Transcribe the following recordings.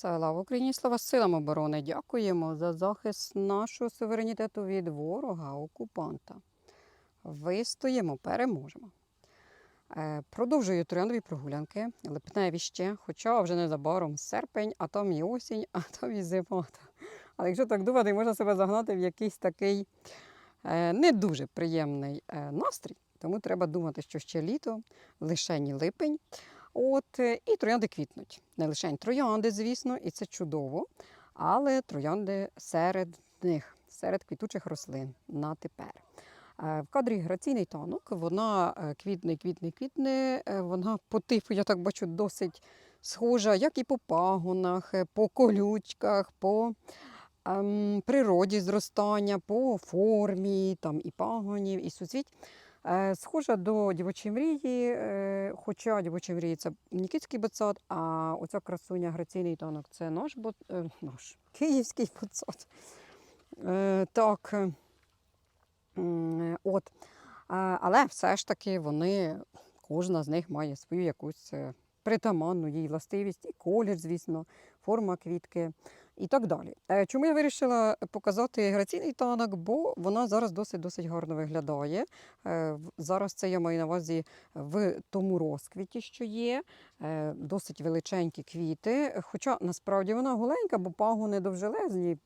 Слава Україні, слава силам оборони. Дякуємо за захист нашого суверенітету від ворога, окупанта. Вистоїмо, переможемо. Е, Продовжую трояндові прогулянки, липневі ще, хоча вже незабаром серпень, а там і осінь, а там і зима. Але якщо так думати, можна себе загнати в якийсь такий е, не дуже приємний е, настрій. Тому треба думати, що ще літо, лишень липень. От, е, і троянди квітнуть. Не лише троянди, звісно, і це чудово, але троянди серед них, серед квітучих рослин на тепер. Е, В кадрі граційний танок, вона е, квітне, квітне, квітне. Вона по типу, я так бачу, досить схожа, як і по пагонах, по колючках, по ем, природі зростання, по формі там, і пагонів, і суцвіть. Е, Схожа до дівочої мрії, е, хоча дівочі мрії це Нікітський ботсад, а оця красуня граційний танок це наш, бот, е, наш київський. Е, так, от. Але все ж таки вони, кожна з них має свою якусь притаманну їй властивість, і колір, звісно, форма квітки і так далі. Е, Чому я вирішила показати граційний танок? Бо вона зараз досить-досить гарно виглядає. Е, Зараз це я маю на увазі в тому розквіті, що є, е, досить величенькі квіти. Хоча насправді вона голенька, бо пагони довжелезні,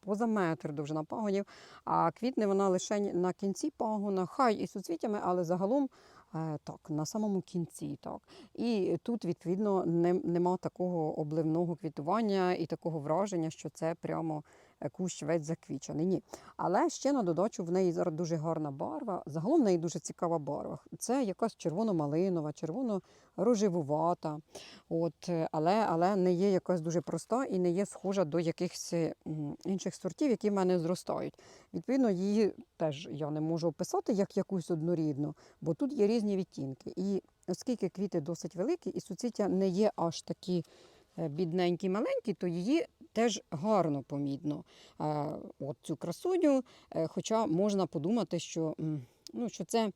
поза метр довжина пагонів, а квітне вона лише на кінці пагона, хай і суцвітями, але загалом. Е, Так, на самому кінці, так. І тут, відповідно, не, нема такого обливного квітування і такого враження, що це прямо кущ весь заквічений. Ні. Але ще на додачу в неї зараз дуже гарна барва. Загалом в неї дуже цікава барва. Це якась червоно-малинова, червоно-рожевувата. От, е, але, але не є якась дуже проста і не є схожа до якихось інших сортів, які в мене зростають. Відповідно, її теж я не можу описати як якусь однорідну, бо тут є різні відтінки. І оскільки квіти досить великі, і суцвіття не є аж такі е, бідненькі, маленькі, то її теж гарно помітно. От цю красуню, е, хоча можна подумати, що, ну, що це е,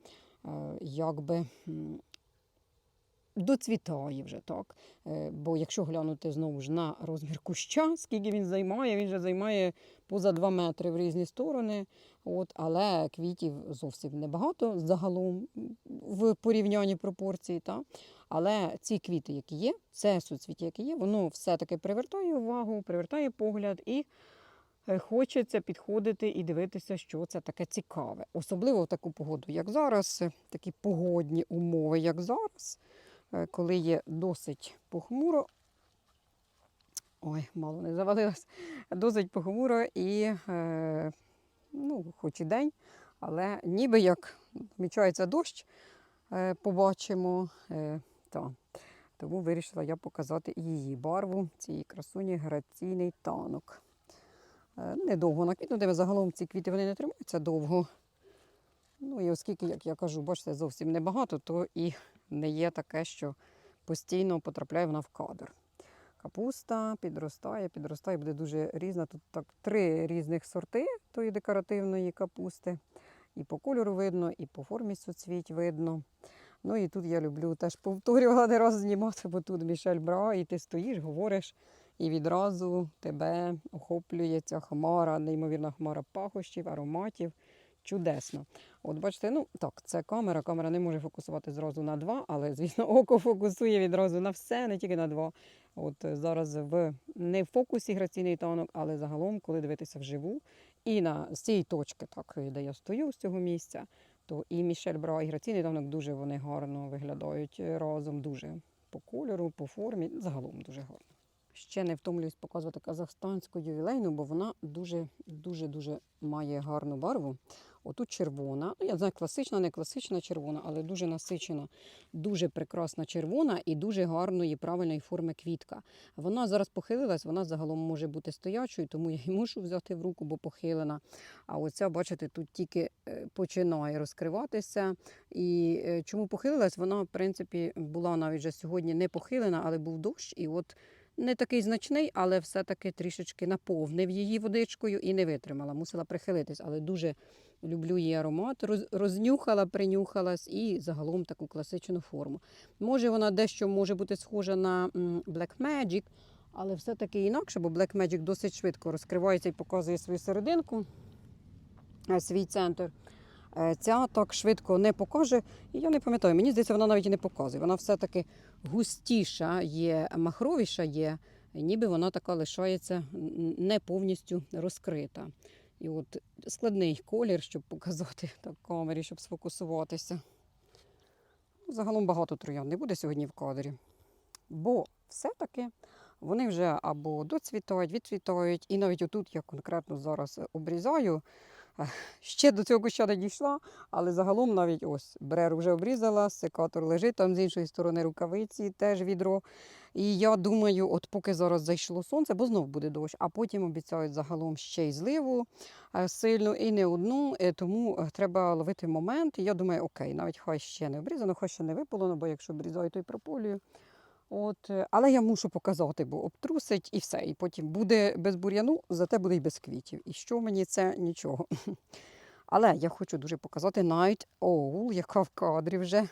якби. Доцвітає вже так. Е, Бо якщо глянути знову ж на розмір куща, скільки він займає, він вже займає поза 2 метри в різні сторони. От, але квітів зовсім небагато загалом в порівнянні пропорцій. Та? Але ці квіти, які є, це суцвіття, яке є, воно все-таки привертає увагу, привертає погляд і е, хочеться підходити і дивитися, що це таке цікаве. Особливо в таку погоду, як зараз, е, такі погодні умови, як зараз, е, коли є досить похмуро. Ой, мало не завалилось. Досить похмуро і, ну, хоч і день, але ніби як намічається дощ, побачимо. Та. Тому вирішила я показати її барву, цієї красуні граційний танок. Е, Недовго наквітнути, загалом ці квіти вони не тримаються довго. Ну і оскільки, як я кажу, бачите, зовсім небагато, то і не є таке, що постійно потрапляє вона в кадр. Капуста підростає, підростає, буде дуже різна. Тут так три різних сорти тої декоративної капусти. І по кольору видно, і по формі суцвіть видно. Ну і тут я люблю теж повторювати раз знімати, бо тут Мішель Бра, і ти стоїш, говориш, і відразу тебе охоплює ця хмара, неймовірна хмара пахощів, ароматів. Чудесно. От бачите, ну так, це камера. Камера не може фокусувати зразу на два, але, звісно, око фокусує відразу на все, не тільки на два. От е, зараз в не в фокусі граційний танок, але загалом, коли дивитися вживу, і на з цієї точки, так, де я стою з цього місця, то і Мішель Бра, і граційний танок дуже вони гарно виглядають е, разом, дуже по кольору, по формі, загалом дуже гарно. Ще не втомлююсь показувати казахстанську ювілейну, бо вона дуже дуже дуже має гарну барву. Отут червона. Ну, я знаю, класична, не класична червона, але дуже насичена, дуже прекрасна червона і дуже гарної правильної форми квітка. Вона зараз похилилась, вона загалом може бути стоячою, тому я її мушу взяти в руку, бо похилена. А оця, бачите, тут тільки е, починає розкриватися. І е, чому похилилась? Вона, в принципі, була навіть вже сьогодні не похилена, але був дощ. І от не такий значний, але все-таки трішечки наповнив її водичкою і не витримала. Мусила прихилитись, але дуже люблю її аромат. Роз, рознюхала, принюхалась і загалом таку класичну форму. Може, вона дещо може бути схожа на Black Magic, Але все-таки інакше, бо Black Magic досить швидко розкривається і показує свою серединку, е, свій центр. Е, Ця так швидко не покаже. І я не пам'ятаю, мені здається, вона навіть і не показує. Вона все-таки густіша є, махровіша є, ніби вона така лишається не повністю розкрита. І от складний колір, щоб показати так камері, щоб сфокусуватися. Ну, Загалом багато троян не буде сьогодні в кадрі. Бо все-таки вони вже або доцвітають, відцвітають, і навіть отут я конкретно зараз обрізаю. Ще до цього куща не дійшла, але загалом навіть ось бреру вже обрізала, секатор лежить там з іншої сторони рукавиці, теж відро. І я думаю, от поки зараз зайшло сонце, бо знов буде дощ, а потім обіцяють загалом ще й зливу е, сильну і не одну. е, Тому е, треба ловити момент. І я думаю, окей, навіть хай ще не обрізано, хай ще не виполоно, бо якщо обрізаю, то й прополюю. От, е, але я мушу показати, бо обтрусить і все. І потім буде без бур'яну, зате буде й без квітів. І що мені це нічого. Але я хочу дуже показати Night Owl, яка в кадрі вже.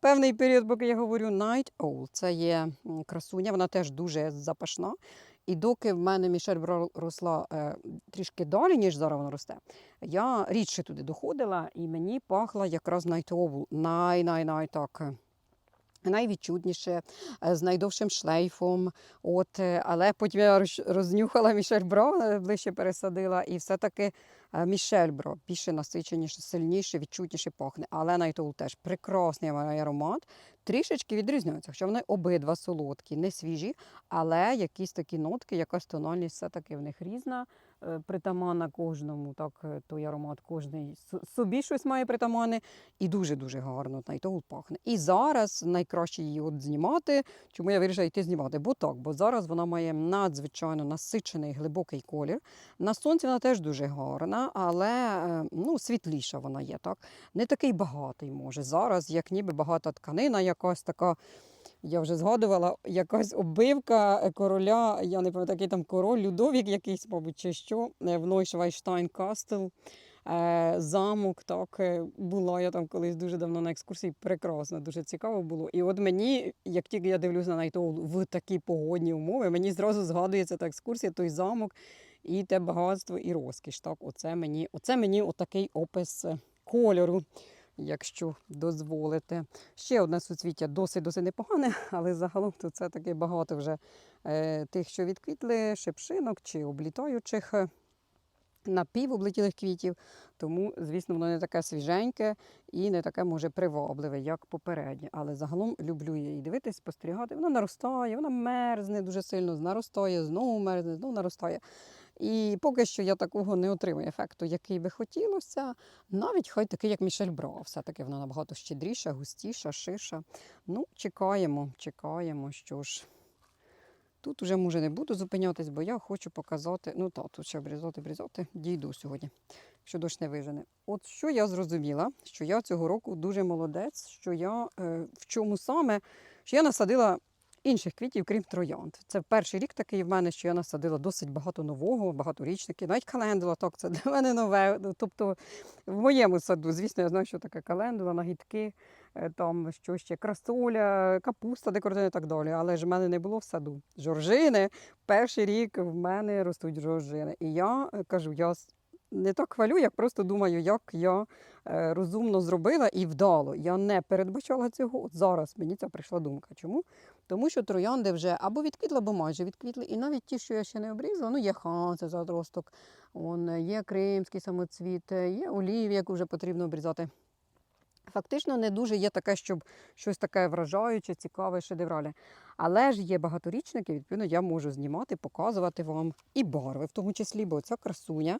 Певний період, поки я говорю Night Owl. Це є красуня, вона теж дуже запашна. І доки в мене Мішель росла е, трішки далі, ніж зараз вона росте, я рідше туди доходила, і мені пахла якраз Night Owl. Най-най-най так. Найвідчутніше, е, з найдовшим шлейфом. От, е, але потім я рознюхала Мішель Бро, е, ближче пересадила, і все-таки е, Мішель Бро більше насиченіше, сильніше, відчутніше пахне. Але Найтоул теж прекрасний аромат. Трішечки відрізняються, хоча вони обидва солодкі, не свіжі, але якісь такі нотки, якась тональність все-таки в них різна. Е, Притаманна кожному, так е, той аромат кожний собі щось має притаманне. І дуже-дуже гарно Найтоул пахне. І зараз найкраще її от знімати. Чому я вирішила йти знімати? Бо так, бо зараз вона має надзвичайно насичений глибокий колір. На сонці вона теж дуже гарна, але е, ну, світліша вона є. так. Не такий багатий може. Зараз, як ніби багата тканина, якась така. Я вже згадувала, якась оббивка е, короля, я не пам'ятаю, який там король, Людовік якийсь, мабуть, чи що, е, в Нойшвайштайн Кастел. Е, замок, так, була я там колись дуже давно на екскурсії, прекрасно, дуже цікаво було. І от мені, як тільки я дивлюся на Найтоул в такі погодні умови, мені зразу згадується та екскурсія, той замок і те багатство, і розкіш. Так, оце мені, оце мені отакий опис кольору, якщо дозволите. Ще одне суцвіття досить досить непогане, але загалом то це таки багато вже е, тих, що відквітли, шипшинок чи облітаючих. е, Напівоблетілих квітів, тому, звісно, воно не таке свіженьке і не таке може привабливе, як попереднє. Але загалом люблю її дивитись, спостерігати. Вона наростає, вона мерзне дуже сильно, наростає, знову мерзне, знову наростає. І поки що я такого не отримую ефекту, який би хотілося. Навіть хай такий, як Мішель Бро, все-таки вона набагато щедріша, густіша, шиша. Ну, чекаємо, чекаємо, що ж. Тут уже може не буду зупинятись, бо я хочу показати. Ну так, тут ще обрізати, обрізати. Дійду сьогодні, якщо дощ не вижене. От що я зрозуміла, що я цього року дуже молодець, що я е, в чому саме, що я насадила інших квітів, крім троянд. Це перший рік такий в мене, що я насадила досить багато нового, багаторічники, навіть календула, так, це для мене нове. Тобто в моєму саду, звісно, я знаю, що таке календула, нагідки, е, там що ще красоля, капуста, декоративна і так далі. Але ж в мене не було в саду. Жоржини. Перший рік в мене ростуть жоржини. І я е, кажу, я не так хвалю, як просто думаю, як я е, розумно зробила і вдало. Я не передбачала цього. От зараз мені ця прийшла думка. Чому? Тому що троянди вже або відквітли, або майже відквітли. І навіть ті, що я ще не обрізала, ну є хан, це е, є кримський самоцвіт, е, є олів, яку вже потрібно обрізати. Фактично не дуже є таке, щоб щось таке вражаюче, цікаве, шедевральне. Але ж є багаторічники, відповідно, я можу знімати, показувати вам і барви, в тому числі, бо ця красуня,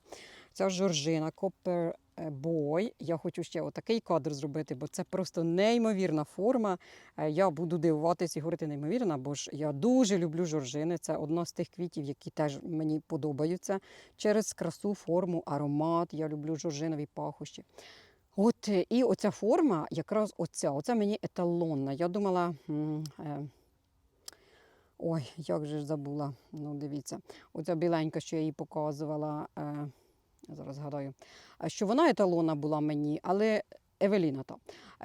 ця жоржина, Copper Boy. Я хочу ще отакий кадр зробити, бо це просто неймовірна форма. Е, Я буду дивуватись і говорити неймовірна, бо ж я дуже люблю жоржини. Це одна з тих квітів, які теж мені подобаються через красу, форму, аромат. Я люблю жоржинові пахощі. От е, і оця форма, якраз оця, оця мені еталонна. Я думала. е, Ой, як же ж забула. Ну, дивіться, оця біленька, що я їй показувала. Е, зараз згадаю, що вона еталонна була мені, але Евеліна та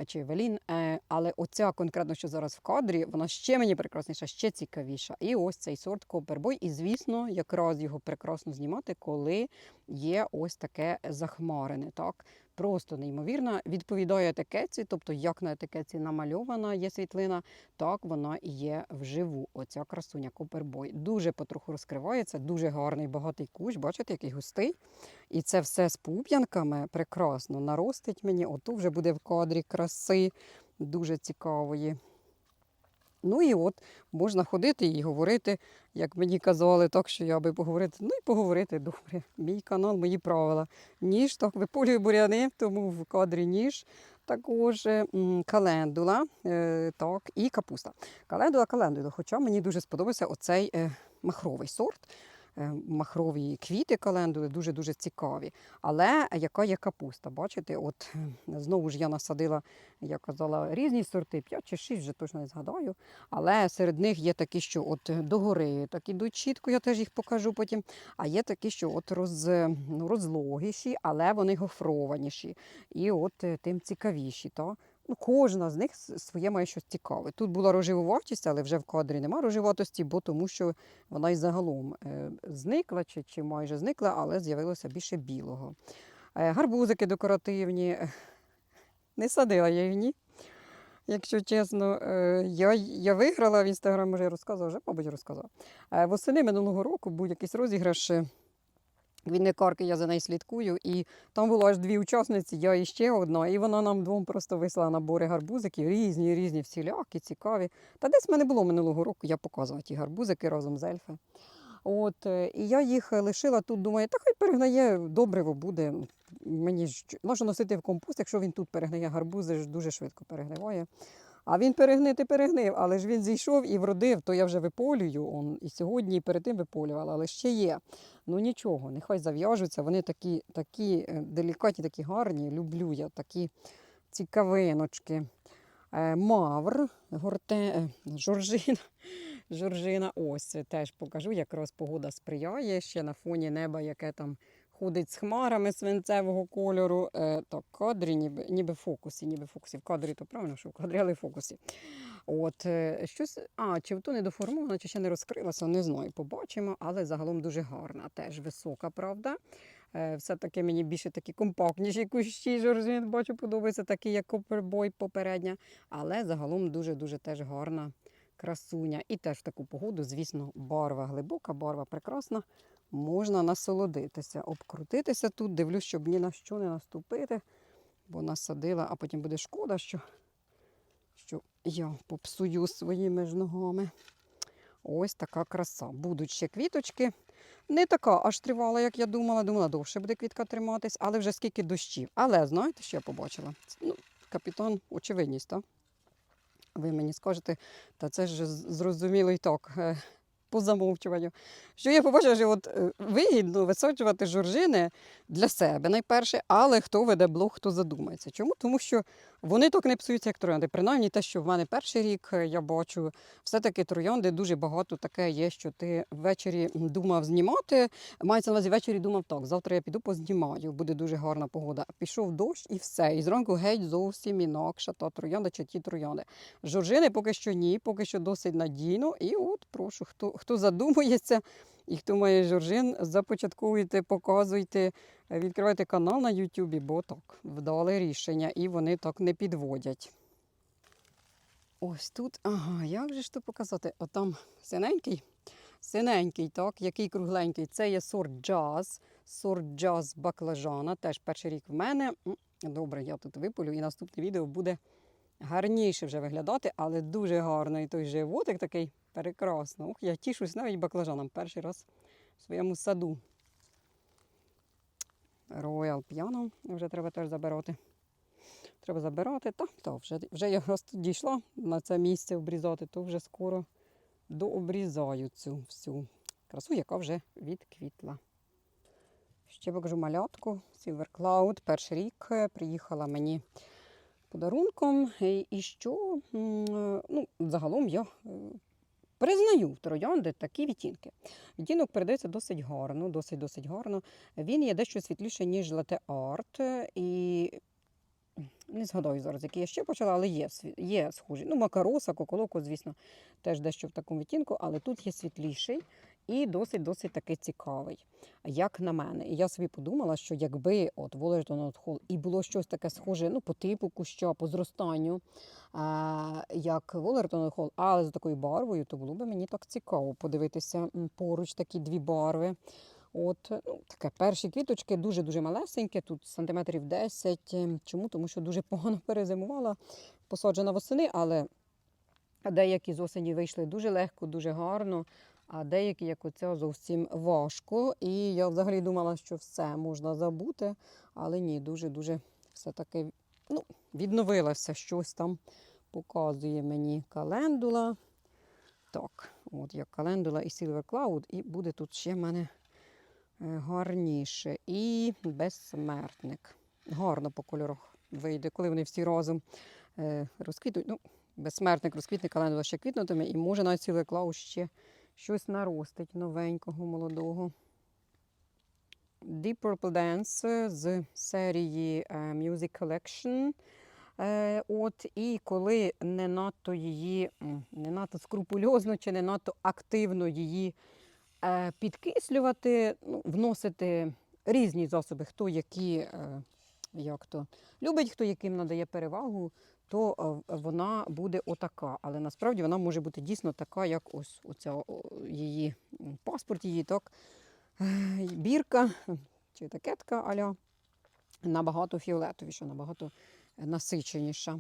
чи Евелін. Але оця конкретно, що зараз в кадрі, вона ще мені прекрасніша, ще цікавіша. І ось цей сорт Копербой. І звісно, якраз його прекрасно знімати, коли є ось таке захмарене. Так, просто неймовірна. Відповідає етикетці, тобто як на етикетці намальована є світлина, так вона і є вживу. Оця красуня Копербой. Дуже потроху розкривається, дуже гарний багатий кущ. Бачите, який густий. І це все з пуп'янками прекрасно наростить мені. Оту вже буде в кадрі краси, дуже цікавої. Ну і от можна ходити і говорити, як мені казали, так що я би поговорити. Ну і поговорити добре. Мій канал, мої правила. Ніж так виполюю буряни, тому в кадрі ніж. Також е, календула, е, так, і капуста. Календула, календула. Хоча мені дуже сподобався оцей е, махровий сорт. Е, Махрові квіти календули дуже-дуже цікаві. Але яка є капуста? Бачите, от е, знову ж я насадила, я казала, різні сорти, 5 чи 6, вже точно не згадаю. Але серед них є такі, що от догори так ідуть чітко, я теж їх покажу потім. А є такі, що от роз, ну, розлогіші, але вони гофрованіші. І от е, тим цікавіші. Та? Ну, кожна з них своє має щось цікаве. Тут була рожевуватість, але вже в кадрі нема рожеватості, бо тому що вона й загалом е, зникла чи, чи майже зникла, але з'явилося більше білого. Е, гарбузики декоративні. Не садила я їх ні. Якщо чесно, Е, я, я виграла в інстаграм, може я розказувала, вже, мабуть, розказала. Е, Восени минулого року був якийсь розіграш. Вінникарки, я за нею слідкую, і там було аж дві учасниці, я і ще одна, і вона нам двом просто вислала набори гарбузиків, різні, різні, всілякі, цікаві. Та десь в мене було минулого року, я показувала ті гарбузики разом з ельфи. От, е, і я їх лишила тут, думаю, та хай перегнає, добриво буде. Мені ж можна носити в компост, якщо він тут перегнає гарбузи, ж дуже швидко перегниває. А він перегнити перегнив, але ж він зійшов і вродив, то я вже виполюю. Он, і сьогодні, і перед тим виполювала, але ще є. Ну нічого, нехай зав'яжуться. Вони такі, такі е, делікатні, такі гарні. Люблю я такі цікавиночки. Е, Мавр, горте, е, жоржина. Жоржина, ось теж покажу, якраз погода сприяє ще на фоні неба, яке там ходить з хмарами свинцевого кольору. Е, так, кадрі, ніби, ніби фокусі, ніби фокусі. В кадрі то правильно, що в кадрі, але в фокусі. От, е, щось, а, чи то не доформовано, чи ще не розкрилося, не знаю, побачимо, але загалом дуже гарна, теж висока, правда. Е, Все-таки мені більше такі компактніші кущі жоржин, бачу, подобається, такі, як Копербой попередня. Але загалом дуже-дуже теж гарна красуня. І теж в таку погоду, звісно, барва глибока, барва прекрасна. Можна насолодитися, обкрутитися тут. Дивлюсь, щоб ні на що не наступити, бо насадила, а потім буде шкода, що, що я попсую своїми ж ногами. Ось така краса. Будуть ще квіточки. Не така аж тривала, як я думала. Думала, довше буде квітка триматись, але вже скільки дощів. Але знаєте, що я побачила? Ну, капітан, очевидність, так? Ви мені скажете, та це ж зрозуміло і так, е, по замовчуванню. Що я побачила, що от е, вигідно висаджувати жоржини для себе найперше, але хто веде блог, хто задумається. Чому? Тому що вони так не псуються, як троянди. Принаймні те, що в мене перший рік е, я бачу, все-таки троянди дуже багато таке є, що ти ввечері думав знімати. Мається на увазі ввечері думав так, завтра я піду познімаю, буде дуже гарна погода. Пішов дощ і все. І зранку геть зовсім інакша та троянда чи ті троянди. Жоржини поки що ні, поки що досить надійно. І от прошу, хто, хто задумується і хто має жоржин, започатковуйте, показуйте, відкривайте канал на Ютубі, бо так, вдале рішення, і вони так не підводять. Ось тут, ага, як же ж то показати? Отам синенький, синенький, так, який кругленький. Це є сорт джаз, сорт джаз баклажана. Теж перший рік в мене. Добре, я тут виполю, і наступне відео буде гарніше вже виглядати, але дуже гарно. І той животик такий прекрасно. Ох, я тішусь навіть баклажаном перший раз в своєму саду. Роял п'яно вже треба теж забирати. Треба забирати. Та, та вже, вже я раз тут дійшла на це місце обрізати, то вже скоро дообрізаю цю всю красу, яка вже відквітла. Ще покажу малятку Silver Cloud. Перший рік е, приїхала мені подарунком. І, і що? Е, Ну, загалом я е, признаю в троянди такі відтінки. Відтінок передається досить гарно, досить досить гарно. Він є дещо світліший, ніж лате арт. І не згадаю зараз, який я ще почала, але є, є схожі. Ну, макароса, коколоко, звісно, теж дещо в такому відтінку, але тут є світліший і досить-досить такий цікавий, як на мене. І я собі подумала, що якби от Wolverton Hall і було щось таке схоже ну, по типу куща, по зростанню, а, як Wolverton Hall, але з такою барвою, то було б мені так цікаво подивитися поруч такі дві барви. От, ну, таке перші квіточки дуже-дуже малесенькі, тут сантиметрів 10. Ем, Чому? Тому що дуже погано перезимувала, посаджена восени, але деякі з осені вийшли дуже легко, дуже гарно, а деякі, як оця, зовсім важко. І я взагалі думала, що все можна забути, але ні, дуже-дуже все-таки ну, відновилося щось там. Показує мені календула. Так, от як календула і Silver Cloud, і буде тут ще в мене е, гарніше. І безсмертник. Гарно по кольорах вийде, коли вони всі разом е, розквітуть. Ну, безсмертник розквітне, календула ще квітнутиме, і може навіть Silver Cloud ще щось наростить новенького, молодого. Deep Purple Dance з серії е, Music Collection. Е, От, і коли не надто її, не надто скрупульозно чи не надто активно її е, підкислювати, ну, вносити різні засоби, хто які, як то любить, хто яким надає перевагу, то е, вона буде отака. Але насправді вона може бути дійсно така, як ось оця її паспорт, її так, бірка чи етикетка аля набагато фіолетовіша, набагато насиченіша.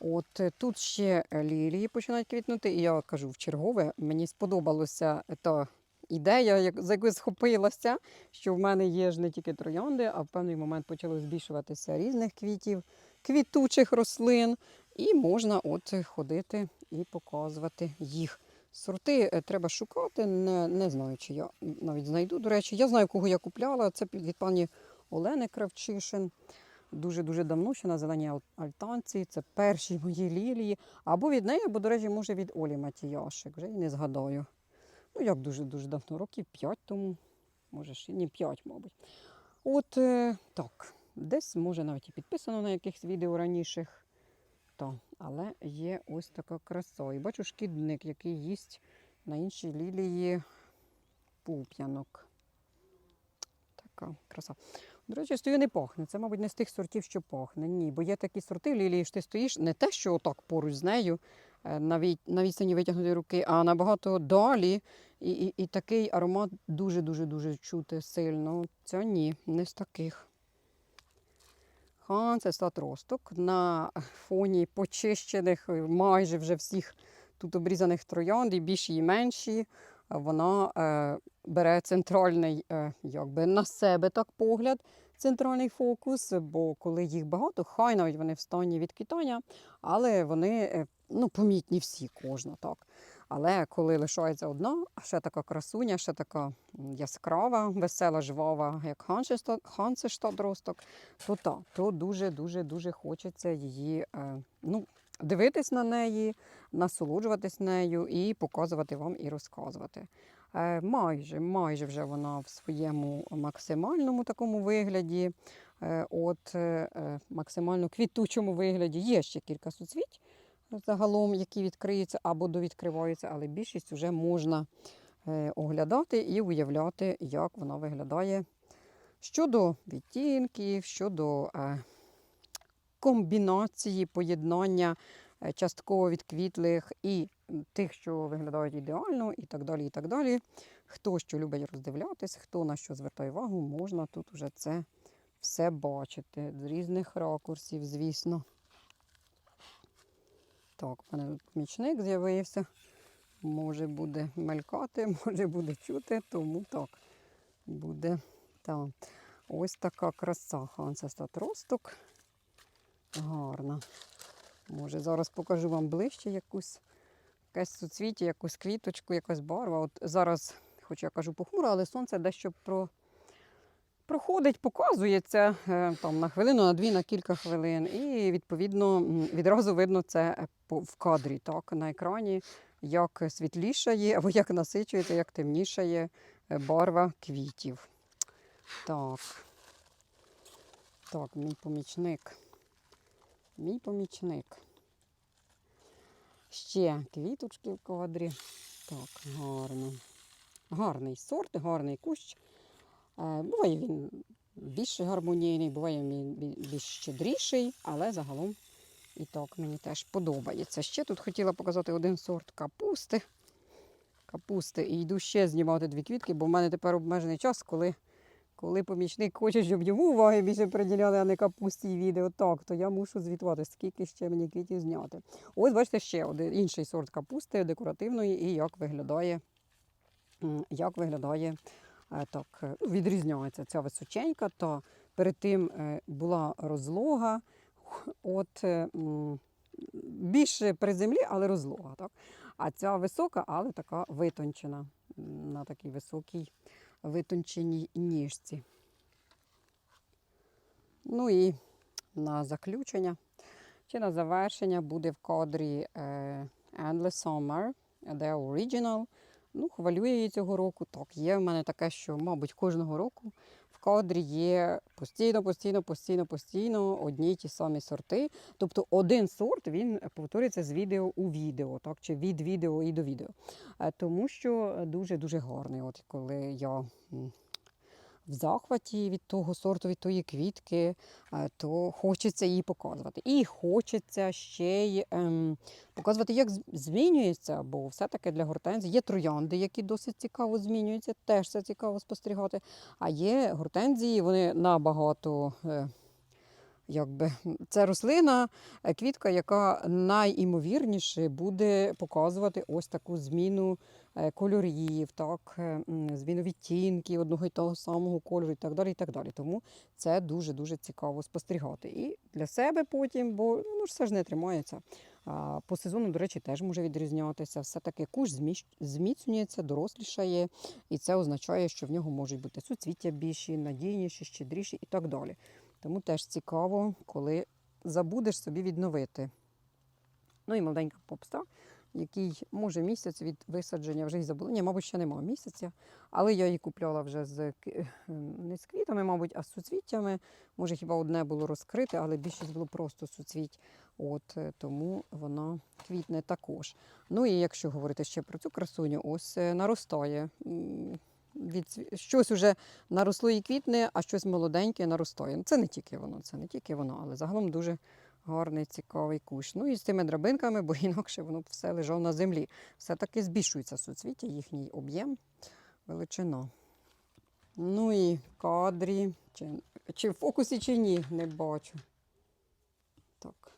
От е, тут ще лілії починають квітнути, і я кажу в чергове, мені сподобалася та ідея, за яку схопилася, що в мене є ж не тільки троянди, а в певний момент почало збільшуватися різних квітів, квітучих рослин, і можна от ходити і показувати їх. Сорти е, треба шукати, не, не знаю, чи я навіть знайду. До речі, я знаю, кого я купляла. Це від пані Олени Кравчишин. Дуже-дуже давно, ще на зеленій ал- альтанці. Це перші мої лілії. Або від неї, або, до речі, може від Олі Матіяшик. Вже і не згадаю. Ну, як дуже-дуже давно, років 5 тому, може ще ні 5, мабуть. От е, так, десь може навіть і підписано на якихось відео раніших. Та, але є ось така краса. І бачу шкідник, який їсть на іншій лілії пуп'янок. Така краса. До речі, стою не пахне. Це, мабуть, не з тих сортів, що пахне. Ні, бо є такі сорти лілії, що ти стоїш не те, що отак поруч з нею, е, на, від, відстані витягнутої руки, а набагато далі. І, і, і такий аромат дуже-дуже дуже чути сильно. Це ні, не з таких. Це статросток на фоні почищених е, майже вже всіх тут обрізаних троянд, і більші, і менші. Вона е, бере центральний, е, якби на себе так погляд, центральний фокус, бо коли їх багато, хай навіть вони в стані відквітання, але вони е, ну, помітні всі, кожна так. Але коли лишається одна, а ще така красуня, ще така яскрава, весела, жвава, як хансештадросток, то та, то дуже-дуже дуже хочеться її е, ну, дивитись на неї, насолоджуватись нею і показувати вам і розказувати. Е, майже, майже вже вона в своєму максимальному такому вигляді, е, от максимально квітучому вигляді. Є ще кілька суцвіть загалом, які відкриються або довідкриваються, але більшість вже можна е, оглядати і уявляти, як вона виглядає щодо відтінків, щодо е, комбінації, поєднання е, частково відквітлих і тих, що виглядають ідеально, і так далі. і так далі. Хто що любить роздивлятись, хто на що звертає увагу, можна тут вже це все бачити з різних ракурсів, звісно. Так, у мене тут помічник з'явився. Може буде мелькати, може буде чути, тому так буде. Так. Ось така краса Хансестатросток. Гарна. Може, зараз покажу вам ближче якусь якесь суцвіття, якусь квіточку, якась барва. От зараз, хоч я кажу похмуро, але сонце дещо про... проходить, показується е, там, на хвилину, на дві, на кілька хвилин. І відповідно відразу видно це е, в кадрі, так, на екрані, як світлішає або як насичується, як темнішає е, барва квітів. Так. Так, мій помічник Мій помічник. Ще квіточки в кадрі. Так, гарно. Гарний сорт, гарний кущ. Е, Буває він більш гармонійний, буває він більш щедріший, але загалом і так мені теж подобається. Ще тут хотіла показати один сорт капусти. Капусти. І йду ще знімати дві квітки, бо в мене тепер обмежений час, коли, коли помічник хоче, щоб йому уваги більше приділяли, а не капусті і відео. Так, то я мушу звітувати, скільки ще мені квітів зняти. Ось, бачите, ще один інший сорт капусти декоративної, і як виглядає, як виглядає так, е, відрізняється ця височенька, то перед тим е, була розлога, от е, більше при землі, але розлога. Так? А ця висока, але така витончена, на такій високій витонченій ніжці. Ну і на заключення, чи на завершення буде в кадрі е, Endless Summer, The Original. Ну, хвалює її цього року. Так, є в мене таке, що, мабуть, кожного року в кадрі є постійно, постійно, постійно, постійно одні й ті самі сорти. Тобто один сорт він повторюється з відео у відео, так, чи від відео і до відео. Е, Тому що дуже-дуже гарний. От коли я в захваті від того сорту, від тої квітки, е, то хочеться її показувати. І хочеться ще й ем, показувати, як змінюється, бо все-таки для гортензії є троянди, які досить цікаво змінюються, теж це цікаво спостерігати. А є гортензії, вони набагато. Е, Якби це рослина, е, квітка, яка найімовірніше буде показувати ось таку зміну е, кольорів, так, е, зміну відтінків одного і того самого кольору і так далі. і так далі. Тому це дуже-дуже цікаво спостерігати. І для себе потім, бо ну, все ж не тримається. По сезону, до речі, теж може відрізнятися. Все-таки куш зміцнюється, дорослішає, і це означає, що в нього можуть бути суцвіття більші, надійніші, щедріші і так далі. Тому теж цікаво, коли забудеш собі відновити. Ну і маленька попста, який може місяць від висадження вже й забула. Ні, мабуть, ще немає місяця, але я її купляла вже з не з квітами, мабуть, а з суцвіттями. Може, хіба одне було розкрите, але більшість було просто суцвіть. От е, тому вона квітне також. Ну і якщо говорити ще про цю красуню, ось е, наростає. Від щось уже наросло і квітне, а щось молоденьке наростає. Це не тільки воно, це не тільки воно, але загалом дуже гарний, цікавий кущ. Ну і з цими драбинками, бо інакше воно все лежало на землі. Все-таки збільшується суцвіття, їхній об'єм, величина. Ну і кадрі, чи, чи в фокусі, чи ні, не бачу. Так.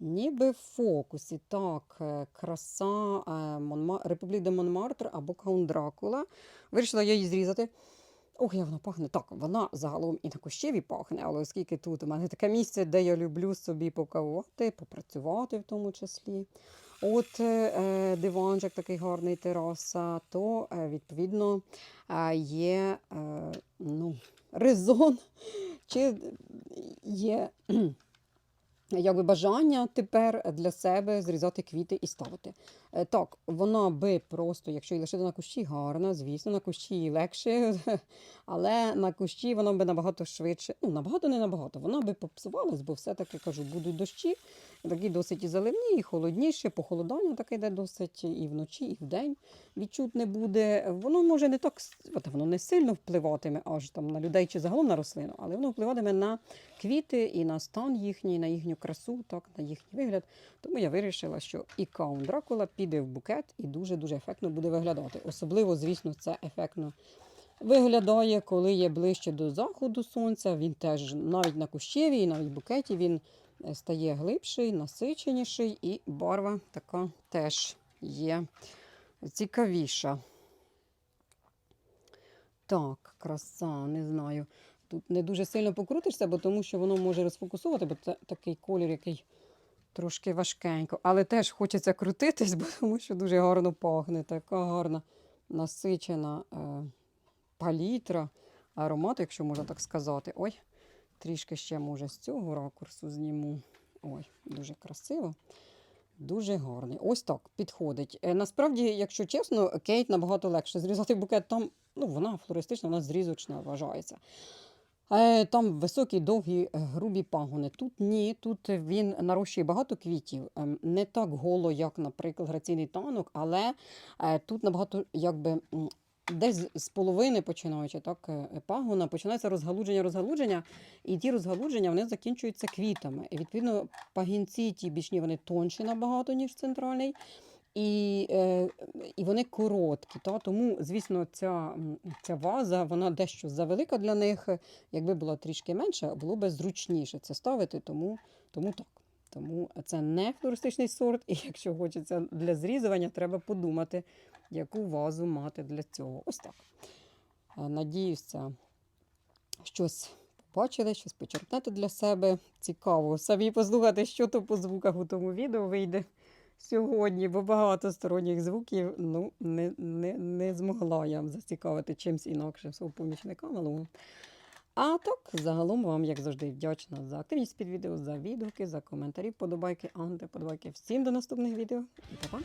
Ніби в фокусі. Так, е, краса е, Монма... Републік де Монмартр або Каунт Дракула. Вирішила я її зрізати. Ох, як вона пахне. Так, вона загалом і на кущеві пахне, але оскільки тут у мене таке місце, де я люблю собі покавувати, попрацювати в тому числі. От е, е, диванчик такий гарний тераса, то е, відповідно є е, ну, резон, чи є якби бажання тепер для себе зрізати квіти і ставити. Е, Так, вона би просто, якщо її лишити на кущі, гарна, звісно, на кущі легше, але на кущі вона би набагато швидше, ну набагато не набагато, вона би попсувалась, бо все-таки кажу, будуть дощі, такі досить і заливні, і холодніші, похолодання таке йде досить і вночі, і вдень відчутне буде. Воно може не так, воно не сильно впливатиме аж там на людей чи загалом на рослину, але воно впливатиме на квіти і на стан їхній, на їхню красу, так, на їхній вигляд. Тому я вирішила, що і каун Дракула піде в букет і дуже-дуже ефектно буде виглядати. Особливо, звісно, це ефектно виглядає, коли є ближче до заходу сонця. Він теж навіть на кущеві, і навіть в букеті він е, стає глибший, насиченіший, і барва така теж є цікавіша. Так, краса, не знаю. Тут не дуже сильно покрутишся, бо тому що воно може розфокусувати, бо це такий колір, який трошки важкенько. Але теж хочеться крутитись, бо тому що дуже гарно пахне. Така гарна насичена е, палітра, аромат, якщо можна так сказати. Ой, трішки ще може з цього ракурсу зніму. Ой, дуже красиво. Дуже гарний. Ось так підходить. Е, Насправді, якщо чесно, кейт набагато легше зрізати букет. Там ну, вона флористична, вона зрізочна вважається. Е, Там високі, довгі, е, грубі пагони. Тут ні, тут він нарощує багато квітів. Ем, Не так голо, як, наприклад, граційний танок, але е, тут набагато якби. Десь з половини починаючи так, пагона, починається розгалудження, розгалудження, і ті розгалудження вони закінчуються квітами. І відповідно пагінці ті бічні вони тонші набагато, ніж центральний. І, е, і вони короткі. Та? Тому, звісно, ця, ця ваза вона дещо завелика для них. Якби була трішки менша, було б зручніше це ставити, тому, тому так. Тому це не флористичний сорт, і якщо хочеться для зрізування, треба подумати, яку вазу мати для цього. Ось так. Е, Надіюся, щось побачили, щось почерпнете для себе. Цікаво самі послухати, що то по звуках у тому відео вийде сьогодні, бо багато сторонніх звуків ну, не, не, не змогла я зацікавити чимось інакшим свого помічника Але... А так, загалом вам, як завжди, вдячна за активність під відео, за відгуки, за коментарі, подобайки, антиподобайки. Всім до наступних відео і па-па!